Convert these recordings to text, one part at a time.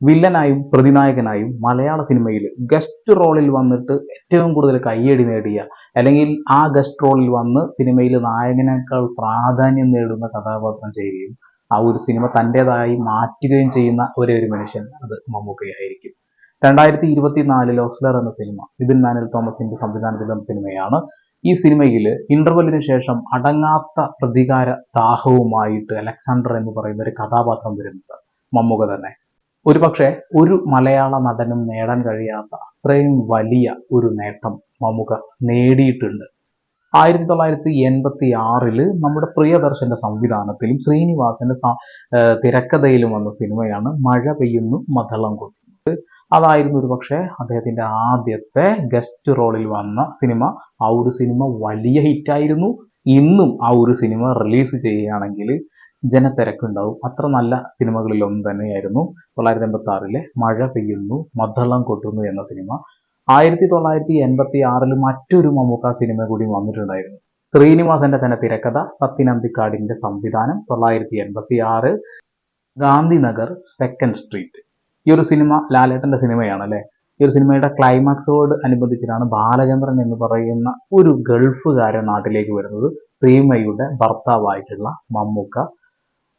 വില്ലനായും പ്രതിനായകനായും മലയാള സിനിമയിൽ ഗസ്റ്റ് റോളിൽ വന്നിട്ട് ഏറ്റവും കൂടുതൽ കയ്യടി നേടിയ അല്ലെങ്കിൽ ആ ഗസ്റ്റ് റോളിൽ വന്ന് സിനിമയിൽ നായകനേക്കാൾ പ്രാധാന്യം നേടുന്ന കഥാപാത്രം ചെയ്യുകയും ആ ഒരു സിനിമ തന്റെതായി മാറ്റുകയും ചെയ്യുന്ന ഒരേ ഒരു മനുഷ്യൻ അത് മമ്മൂക്കയായിരിക്കും രണ്ടായിരത്തി ഇരുപത്തിനാലിൽ ഓസ്ലർ എന്ന സിനിമ വിപിൻ മാനുവൽ തോമസിന്റെ സംവിധാനത്തിൽ വന്ന സിനിമയാണ്. ഈ സിനിമയിൽ ഇന്റർവെല്ലിന് ശേഷം അടങ്ങാത്ത പ്രതികാര ദാഹവുമായിട്ട് അലക്സാണ്ടർ എന്ന് പറയുന്ന ഒരു കഥാപാത്രം വരുന്നത് മമ്മൂക്ക തന്നെ. ഒരുപക്ഷെ ഒരു മലയാള നടനും നേടാൻ കഴിയാത്ത അത്രയും വലിയ ഒരു നേട്ടം മമുക നേടിയിട്ടുണ്ട്. ആയിരത്തി തൊള്ളായിരത്തി എൺപത്തി ആറിൽ നമ്മുടെ പ്രിയദർശന്റെ സംവിധാനത്തിലും ശ്രീനിവാസന്റെ തിരക്കഥയിലും വന്ന സിനിമയാണ് മഴ പെയ്യുന്നു മതളം കൊട്ടുന്നത് അതായിരുന്നു ഒരു പക്ഷേ അദ്ദേഹത്തിന്റെ ആദ്യത്തെ ഗസ്റ്റ് റോളിൽ വന്ന സിനിമ. ആ ഒരു സിനിമ വലിയ ഹിറ്റായിരുന്നു ഇന്നും ആ ഒരു സിനിമ റിലീസ് ചെയ്യുകയാണെങ്കിൽ ജനത്തിരക്കുണ്ടാവും. അത്ര നല്ല സിനിമകളിൽ ഒന്നും തന്നെയായിരുന്നു. തൊള്ളായിരത്തി എൺപത്തി ആറിലെ മഴ പെയ്യുന്നു മദ്ദളം കൊട്ടുന്നു എന്ന സിനിമ. ആയിരത്തി തൊള്ളായിരത്തി എൺപത്തി ആറിൽ മറ്റൊരു മമ്മൂക്ക സിനിമ കൂടി വന്നിട്ടുണ്ടായിരുന്നു. ശ്രീനിവാസന്റെ തന്നെ തിരക്കഥ സത്യൻ അന്തിക്കാടിന്റെ സംവിധാനം തൊള്ളായിരത്തി എൺപത്തി ആറ് ഗാന്ധിനഗർ സെക്കൻഡ് സ്ട്രീറ്റ്. ഈ ഒരു സിനിമ ലാലേട്ടന്റെ സിനിമയാണ് അല്ലെ ഈ ഒരു സിനിമയുടെ ക്ലൈമാക്സോട് അനുബന്ധിച്ചിട്ടാണ് ബാലചന്ദ്രൻ എന്ന് പറയുന്ന ഒരു ഗൾഫുകാരൻ നാട്ടിലേക്ക് വരുന്നത്. ശ്രീമയുടെ ഭർത്താവായിട്ടുള്ള മമ്മൂക്ക.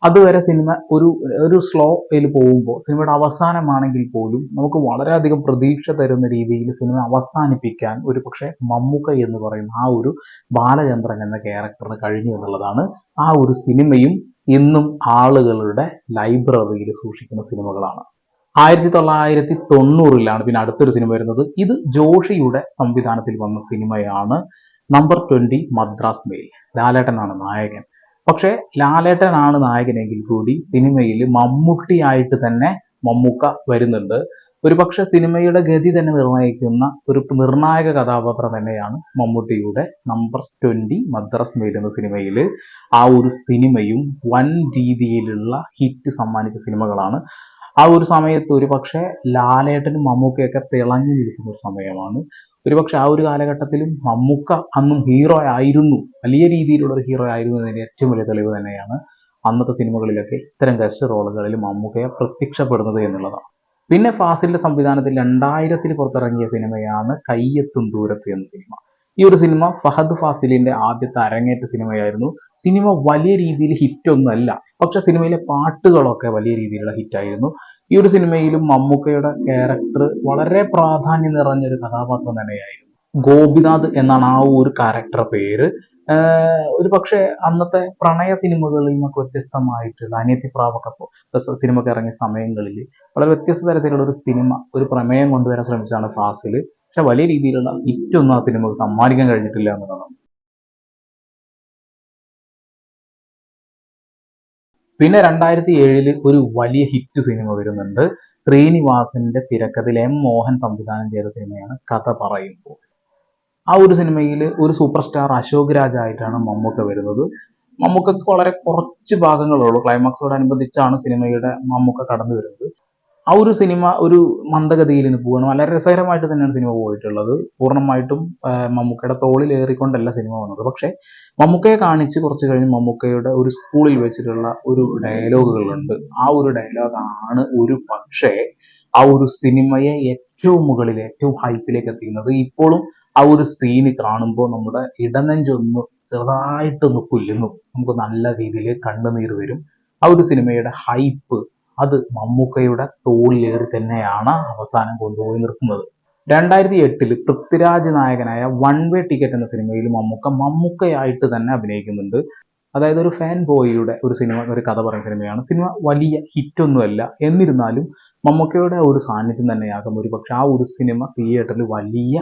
അതുവരെ സിനിമ ഒരു ഒരു സ്ലോ സ്ലോയിൽ പോകുമ്പോൾ സിനിമയുടെ അവസാനമാണെങ്കിൽ പോലും നമുക്ക് വളരെയധികം പ്രതീക്ഷ തരുന്ന രീതിയിൽ സിനിമ അവസാനിപ്പിക്കാൻ ഒരു പക്ഷേ മമ്മൂക്ക എന്ന് പറയുന്ന ആ ഒരു ബാലചന്ദ്രൻ എന്ന ക്യാരക്ടറിന് കഴിഞ്ഞു എന്നുള്ളതാണ് ആ ഒരു സിനിമയും ഇന്നും ആളുകളുടെ ലൈബ്രറിയിൽ സൂക്ഷിക്കുന്ന സിനിമകളാണ്. ആയിരത്തി തൊള്ളായിരത്തി തൊണ്ണൂറിലാണ് പിന്നെ അടുത്തൊരു സിനിമ വരുന്നത്. ഇത് ജോഷിയുടെ സംവിധാനത്തിൽ വന്ന സിനിമയാണ് നമ്പർ ട്വന്റി മദ്രാസ് മെയിൽ. ലാലേട്ടനാണ് നായകൻ. പക്ഷേ ലാലേട്ടനാണ് നായകനെങ്കിൽ കൂടി സിനിമയിൽ മമ്മൂട്ടിയായിട്ട് തന്നെ മമ്മൂക്ക വരുന്നുണ്ട്. ഒരു പക്ഷെ സിനിമയുടെ ഗതി തന്നെ നിർണയിക്കുന്ന ഒരു നിർണായക കഥാപാത്രം തന്നെയാണ് മമ്മൂട്ടിയുടെ നമ്പർ ട്വന്റി മദ്രാസ് മെയിൽ എന്ന സിനിമയിൽ ആ ഒരു സിനിമയും വൻ രീതിയിലുള്ള ഹിറ്റ് സമ്മാനിച്ച സിനിമകളാണ്. ആ ഒരു സമയത്ത് ഒരു പക്ഷേ ലാലേട്ടനും മമ്മൂക്കയൊക്കെ തിളങ്ങി നിൽക്കുന്ന ഒരു സമയമാണ്. ഒരുപക്ഷെ ആ ഒരു കാലഘട്ടത്തിലും മമ്മൂക്ക അന്നും ഹീറോ ആയിരുന്നു. വലിയ രീതിയിലുള്ള ഒരു ഹീറോ ആയിരുന്നു എന്നതിന് ഏറ്റവും വലിയ തെളിവ് തന്നെയാണ് അന്നത്തെ സിനിമകളിലൊക്കെ ഇത്തരം ഗസ്റ്റ് റോളുകളിൽ മമ്മൂക്കയെ പ്രത്യക്ഷപ്പെടുന്നത് എന്നുള്ളതാണ്. പിന്നെ ഫാസിലിന്റെ സംവിധാനത്തിൽ രണ്ടായിരത്തിൽ പുറത്തിറങ്ങിയ സിനിമയാണ് കയ്യെത്തും ദൂരത്ത് എന്ന സിനിമ. ഈ ഒരു സിനിമ ഫഹദ് ഫാസിലിന്റെ ആദ്യത്തെ അരങ്ങേറ്റ സിനിമയായിരുന്നു. സിനിമ വലിയ രീതിയിൽ ഹിറ്റൊന്നും അല്ല പക്ഷെ സിനിമയിലെ പാട്ടുകളൊക്കെ വലിയ രീതിയിലുള്ള ഹിറ്റായിരുന്നു ഈ ഒരു സിനിമയിലും മമ്മൂക്കയുടെ ക്യാരക്ടർ വളരെ പ്രാധാന്യം നിറഞ്ഞൊരു കഥാപാത്രം തന്നെയായിരുന്നു. ഗോപിനാഥ് എന്നാണ് ആ ഒരു ക്യാരക്ടർ പേര്. ഒരു പക്ഷേ അന്നത്തെ പ്രണയ സിനിമകളിൽ നിന്നൊക്കെ വ്യത്യസ്തമായിട്ടുള്ള അനിയത്തി പ്രാവൊക്കെ സിനിമക്ക് ഇറങ്ങിയ സമയങ്ങളിൽ വളരെ വ്യത്യസ്ത തരത്തിലുള്ള ഒരു സിനിമ ഒരു പ്രമേയം കൊണ്ടുവരാൻ ശ്രമിച്ചാണ് ഫാസിൽ പക്ഷെ വലിയ രീതിയിലുള്ള ഹിറ്റൊന്നും ആ സിനിമക്ക് സമ്മാനിക്കാൻ കഴിഞ്ഞിട്ടില്ല എന്നുള്ളതാണ്. പിന്നെ രണ്ടായിരത്തി ഏഴിൽ ഒരു വലിയ ഹിറ്റ് സിനിമ വരുന്നുണ്ട്. ശ്രീനിവാസന്റെ തിരക്കഥയിൽ എം മോഹൻ സംവിധാനം ചെയ്ത സിനിമയാണ് കഥ പറയുമ്പോൾ. ആ ഒരു സിനിമയിൽ ഒരു സൂപ്പർ സ്റ്റാർ അശോക് രാജ് ആയിട്ടാണ് മമ്മൂക്ക വരുന്നത്. മമ്മൂക്കക്ക് വളരെ കുറച്ച് ഭാഗങ്ങളുള്ളൂ ക്ലൈമാക്സോടനുബന്ധിച്ചാണ് സിനിമയുടെ മമ്മൂക്ക കടന്നു വരുന്നത് ആ ഒരു സിനിമ ഒരു മന്ദഗതിയിൽ പോവാണ്. വളരെ രസകരമായിട്ട് തന്നെയാണ് സിനിമ പോയിട്ടുള്ളത്. പൂർണമായിട്ടും മമ്മൂക്കയുടെ തോളിലേറിക്കൊണ്ടല്ല സിനിമ വന്നത്. പക്ഷേ മമ്മൂക്കയെ കാണിച്ച് കുറച്ച് കഴിഞ്ഞ് മമ്മൂക്കയുടെ ഒരു സ്കൂളിൽ വെച്ചിട്ടുള്ള ഒരു ഡയലോഗുകളുണ്ട്. ആ ഒരു ഡയലോഗാണ് ഒരു പക്ഷേ ആ ഒരു സിനിമയെ ഏറ്റവും മുകളിൽ ഏറ്റവും ഹൈപ്പിലേക്ക് എത്തിക്കുന്നത്. ഇപ്പോഴും ആ ഒരു സീന് കാണുമ്പോൾ നമ്മുടെ ഇടനെഞ്ചൊന്ന് ചെറുതായിട്ടൊന്ന് കുല്ലുന്നു നമുക്ക് നല്ല രീതിയിൽ കണ്ണുനീർ വരും. ആ ഒരു സിനിമയുടെ ഹൈപ്പ് അത് മമ്മൂക്കയുടെ തോളിലേറി തന്നെയാണ് അവസാനം കൊണ്ടുപോയി നിർത്തുന്നത്. രണ്ടായിരത്തി എട്ടിൽ പൃഥ്വിരാജ് നായകനായ വൺ വേ ടിക്കറ്റ് എന്ന സിനിമയിൽ മമ്മൂക്ക മമ്മൂക്കയായിട്ട് തന്നെ അഭിനയിക്കുന്നുണ്ട്. അതായത് ഒരു ഫാൻ ബോയിയുടെ ഒരു സിനിമ ഒരു കഥ പറയുന്ന സിനിമയാണ്. സിനിമ വലിയ ഹിറ്റൊന്നുമല്ല. എന്നിരുന്നാലും മമ്മൂക്കയുടെ ഒരു സാന്നിധ്യം തന്നെയാകും ഒരു പക്ഷെ ആ ഒരു സിനിമ തിയേറ്ററിൽ വലിയ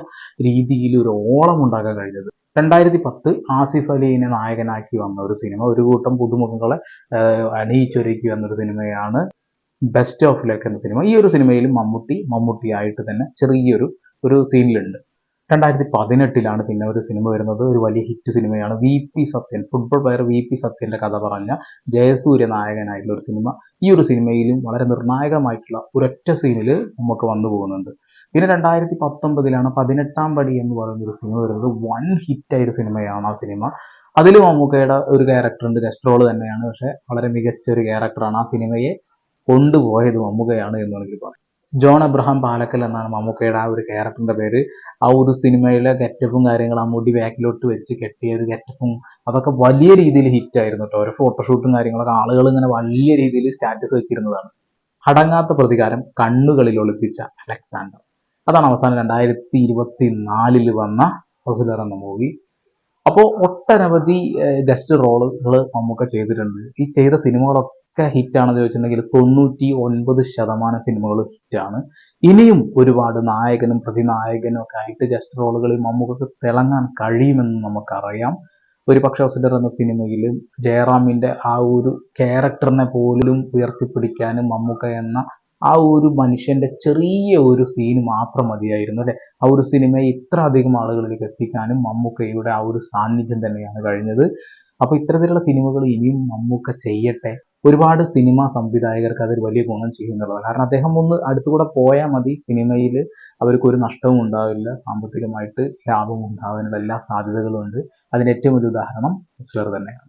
രീതിയിൽ ഒരു ഓളം ഉണ്ടാക്കാൻ കഴിഞ്ഞത്. രണ്ടായിരത്തി പത്ത് ആസിഫ് അലീനെ നായകനാക്കി വന്ന ഒരു സിനിമ. ഒരു കൂട്ടം പുതുമുഖങ്ങളെ അണിയിച്ചൊരുക്കി വന്നൊരു സിനിമയാണ് ബെസ്റ്റ് ഓഫ് ലക്ക് എന്ന സിനിമ ഈ ഒരു സിനിമയിൽ മമ്മൂട്ടി മമ്മൂട്ടി ആയിട്ട് തന്നെ ചെറിയൊരു ഒരു സീനിലുണ്ട് രണ്ടായിരത്തി പതിനെട്ടിലാണ് പിന്നെ ഒരു സിനിമ വരുന്നത്. ഒരു വലിയ ഹിറ്റ് സിനിമയാണ് V P Sathyan football player V P സത്യന്റെ കഥ പറഞ്ഞ ജയസൂര്യ നായകനായിട്ടുള്ള ഒരു സിനിമ ഈ ഒരു സിനിമയിലും വളരെ നിർണായകമായിട്ടുള്ള ഒരൊറ്റ സീനിൽ നമുക്ക് വന്നു പോകുന്നുണ്ട്. പിന്നെ രണ്ടായിരത്തി പത്തൊമ്പതിലാണ് പതിനെട്ടാം പടി എന്ന് പറയുന്ന ഒരു സിനിമ വരുന്നത്. വൺ ഹിറ്റായ ഒരു സിനിമയാണ് ആ സിനിമ അതിൽ മമ്മൂക്കയുടെ ഒരു ക്യാരക്ടറുണ്ട് ഗസ്റ്റ് തന്നെയാണ്. പക്ഷേ വളരെ മികച്ച ഒരു ക്യാരക്ടറാണ് ആ സിനിമയെ കൊണ്ടുപോയത് മമ്മൂക്കയാണ് എന്ന് വേണമെങ്കിൽ പറയാം ജോൺ അബ്രഹാം പാലക്കൽ എന്നാണ് മമ്മൂക്കയുടെ ആ ഒരു ക്യാരക്ടറിന്റെ പേര്. ആ ഒരു സിനിമയിലെ ഗെറ്റപ്പും കാര്യങ്ങളും ആ മുടി ബാക്കിലോട്ട് വെച്ച് ഒരു ഗെറ്റപ്പും അതൊക്കെ വലിയ രീതിയിൽ ഹിറ്റായിരുന്നു കേട്ടോ. ഒരു ഫോട്ടോഷൂട്ടും കാര്യങ്ങളൊക്കെ ആളുകൾ ഇങ്ങനെ വലിയ രീതിയിൽ സ്റ്റാറ്റസ് വെച്ചിരുന്നതാണ്. അടങ്ങാത്ത പ്രതികാരം കണ്ണുകളിൽ ഒളിപ്പിച്ച അലക്സാണ്ടർ. അതാണ് അവസാനം രണ്ടായിരത്തി ഇരുപത്തി നാലിൽ വന്ന ഹൗസിലർ എന്ന മൂവി അപ്പോൾ ഒട്ടനവധി ഗസ്റ്റ് റോളുകൾ മമ്മൂക്ക ചെയ്തിട്ടുണ്ട്. ഈ ചെയ്ത സിനിമകളൊക്കെ ഹിറ്റാണെന്ന് ചോദിച്ചിട്ടുണ്ടെങ്കിൽ തൊണ്ണൂറ്റി ഒൻപത് ശതമാനം സിനിമകൾ ഹിറ്റാണ് ഇനിയും ഒരുപാട് നായകനും പ്രതിനായകനും ഒക്കെ ആയിട്ട് ഗസ്റ്റ് റോളുകളിൽ മമ്മൂക്കൊക്കെ തിളങ്ങാൻ കഴിയുമെന്ന് നമുക്കറിയാം. ഒരു പക്ഷേ ഹൗസിലർ എന്ന സിനിമയിൽ ജയറാമിന്റെ ആ ഒരു ക്യാരക്ടറിനെ പോലും ഉയർത്തിപ്പിടിക്കാനും മമ്മൂക്ക എന്ന ആ ഒരു മനുഷ്യന്റെ ചെറിയ ഒരു സീന് മാത്രം മതിയായിരുന്നു അല്ലെ? ആ ഒരു സിനിമയെ ഇത്ര അധികം ആളുകളിലേക്ക് എത്തിക്കാനും മമ്മൂക്കയുടെ ആ ഒരു സാന്നിധ്യം തന്നെയാണ് കഴിഞ്ഞത്. അപ്പൊ ഇത്തരത്തിലുള്ള സിനിമകൾ ഇനിയും മമ്മൂക്ക ചെയ്യട്ടെ. ഒരുപാട് സിനിമാ സംവിധായകർക്ക് അതൊരു വലിയ ഗുണം ചെയ്യുന്നുള്ളതാണ്. കാരണം അദ്ദേഹം ഒന്ന് അടുത്തുകൂടെ പോയാൽ മതി സിനിമയിൽ അവർക്ക് ഒരു നഷ്ടവും ഉണ്ടാവില്ല സാമ്പത്തികമായിട്ട് ലാഭം ഉണ്ടാവാനുള്ള എല്ലാ സാധ്യതകളും ഉണ്ട്. അതിന് ഏറ്റവും വലിയ ഉദാഹരണം ഹിറ്റ്ലർ തന്നെയാണ്